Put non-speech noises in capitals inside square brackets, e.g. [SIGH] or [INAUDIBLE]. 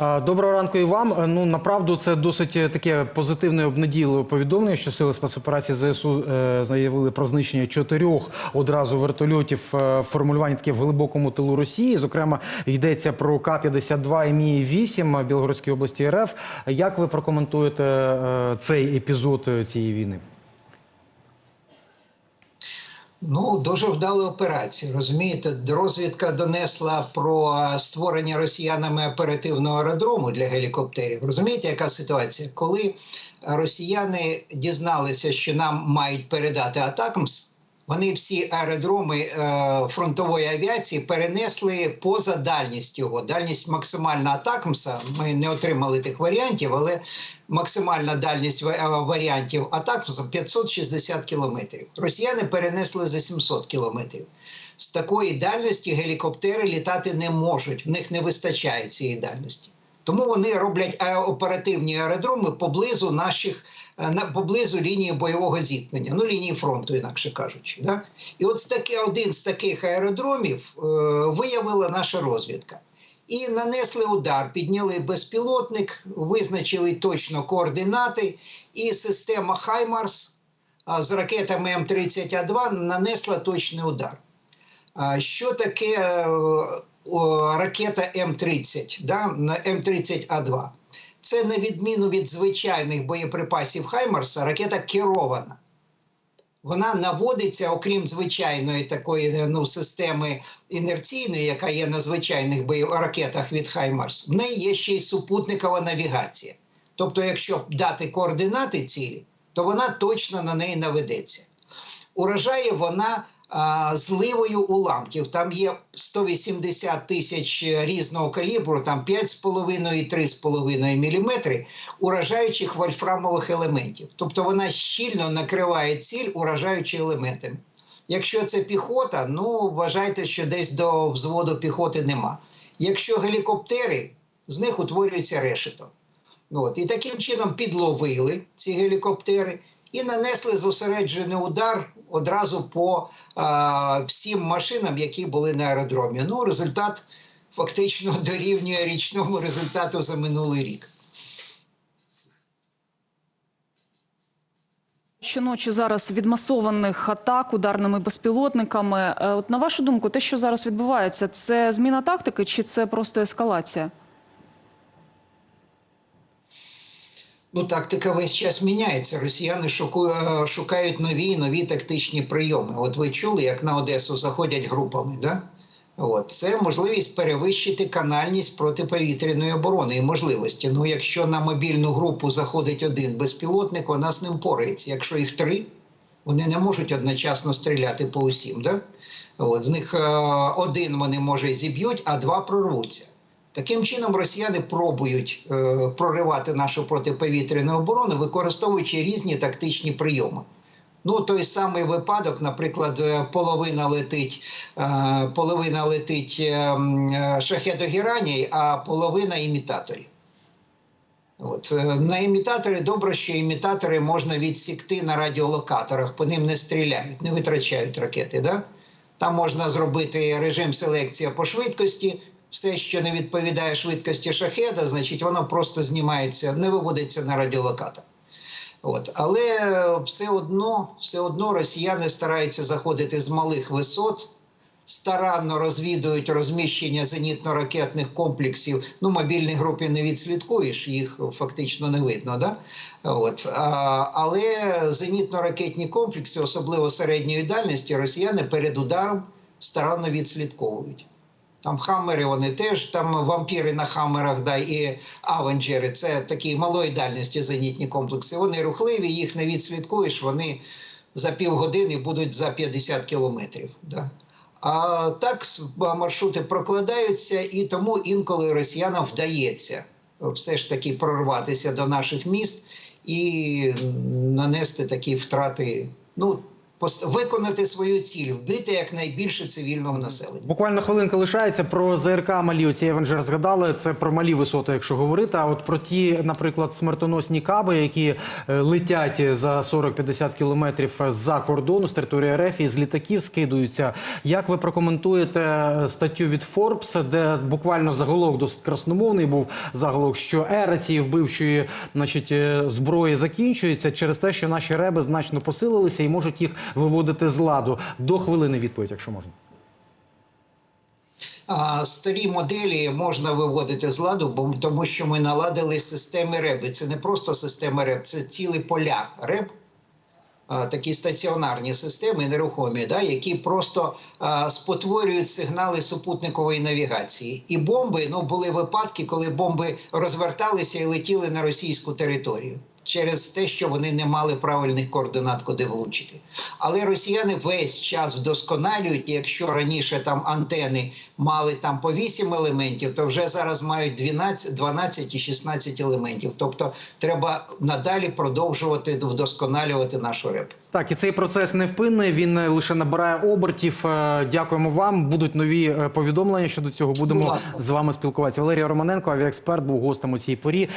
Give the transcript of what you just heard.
Доброго ранку і вам. Е, Ну направду це досить е, таке позитивне обнадійливе повідомлення, що сили спецоперації ЗСУ е, заявили про знищення чотирьох одразу вертольотів формулювання таке в глибокому тилу Росії. Зокрема, йдеться про К-52 і Мі 8 в Білгородській області РФ. Як ви прокоментуєте цей епізод цієї війни? Ну, дуже вдала операція. Розумієте, розвідка донесла про створення росіянами оперативного аеродрому для гелікоптерів. Розумієте, яка ситуація? Коли росіяни дізналися, що нам мають передати Атакмс, вони всі аеродроми е, фронтової авіації перенесли поза дальність його. Дальність максимальна Атакмса. Ми не отримали тих варіантів, але максимальна дальність е, варіантів Атакмса 560 кілометрів. Росіяни перенесли за 700 кілометрів. З такої дальності гелікоптери літати не можуть, в них не вистачає цієї дальності. Тому вони роблять е, оперативні аеродроми поблизу наших е, поблизу лінії бойового зіткнення, ну лінії фронту, інакше кажучи. Да? І от таки, один з таких аеродромів е, виявила наша розвідка. І нанесли удар, підняли безпілотник, визначили точно координати, і система Хаймарс з ракетами М30А2 нанесла точний удар. Що таке е, ракета М30, да? М30А2? Це на відміну від звичайних боєприпасів Хаймарса, ракета керована. Вона наводиться, окрім звичайної такої ну, системи інерційної, яка є на звичайних ракетах від Хаймарс, в неї є ще й супутникова навігація. Тобто, якщо дати координати цілі, то вона точно на неї наведеться. Уражає вона зливою уламків. Там є 180 тисяч різного калібру, там 5,5-3,5 мм уражаючих вольфрамових елементів. Тобто вона щільно накриває ціль уражаючи елементами. Якщо це піхота, ну вважайте, що десь до взводу піхоти нема. Якщо гелікоптери, з них утворюється решето. От. І таким чином підловили ці гелікоптери і нанесли зосереджений удар одразу по а, всім машинам, які були на аеродромі. Ну, результат фактично [LAUGHS] дорівнює річному результату за минулий рік. Щоночі зараз від масованих атак ударними безпілотниками. Е, От на вашу думку, те, що зараз відбувається, це зміна тактики чи це просто ескалація? Ну, тактика весь час міняється. Росіяни е, шукають нові нові тактичні прийоми. От ви чули, як на Одесу заходять групами, да? От. Це можливість перевищити канальність протиповітряної оборони і можливості. Ну, якщо на мобільну групу заходить один безпілотник, вона з ним порається. Якщо їх три, вони не можуть одночасно стріляти по усім. Да? От. З них е, один вони може зіб'ють, а два прорвуться. Таким чином, росіяни пробують е, проривати нашу протиповітряну оборону, використовуючи різні тактичні прийоми. Ну, той самий випадок, наприклад, е, половина летить, е, половина летить е, е, шахедогіраній, а половина імітаторів. От. е, На імітатори добре, що імітатори можна відсікти на радіолокаторах, по ним не стріляють, не витрачають ракети. Да? Там можна зробити режим селекція по швидкості. Все, що не відповідає швидкості шахеда, значить воно просто знімається, не виводиться на радіолокатор. От. Але все одно, все одно росіяни стараються заходити з малих висот, старанно розвідують розміщення зенітно-ракетних комплексів. Ну, мобільні групи не відслідкуєш, їх фактично не видно. Да? От. А, але зенітно-ракетні комплекси, особливо середньої дальності, росіяни перед ударом старанно відслідковують. Там хаммери вони теж, там вампіри на хаммерах, да, і авенджери. Це такі малої дальності зенітні комплекси. Вони рухливі, їх не відслідкуєш, вони за півгодини будуть за 50 кілометрів. Да. А так маршрути прокладаються, і тому інколи росіянам вдається все ж таки прорватися до наших міст і нанести такі втрати. Ну, виконати свою ціль, вбити якнайбільше цивільного населення. Буквально хвилинка лишається про ЗРК Малі. Оці вже згадали. Це про малі висоти, якщо говорити. А от про ті, наприклад, смертоносні каби, які е, летять за 40-50 кілометрів за кордону з території РФ і з літаків скидуються. Як ви прокоментуєте е, статтю від Forbes, де буквально заголовок досить красномовний був заголовок, що ера цієї вбивчої, значить, е, зброї закінчується через те, що наші реби значно посилилися і можуть їх виводити з ладу. До хвилини відповідь, якщо можна. Старі моделі можна виводити з ладу, бо тому що ми наладили системи РЕБ. І це не просто система РЕБ, це цілі поля РЕБ. Такі стаціонарні системи нерухомі, да, які просто спотворюють сигнали супутникової навігації. І бомби ну були випадки, коли бомби розверталися і летіли на російську територію через те, що вони не мали правильних координат, куди влучити. Але росіяни весь час вдосконалюють. Якщо раніше там антени мали там по 8 елементів, то вже зараз мають 12, 12 і 16 елементів. Тобто треба надалі продовжувати вдосконалювати нашу реп. Так, і цей процес невпинний. Він е, лише набирає обертів. Е, Дякуємо вам. Будуть нові е, повідомлення щодо цього. Будемо з вами спілкуватися. Валерій Романенко, авіаексперт, був гостем у цій порі.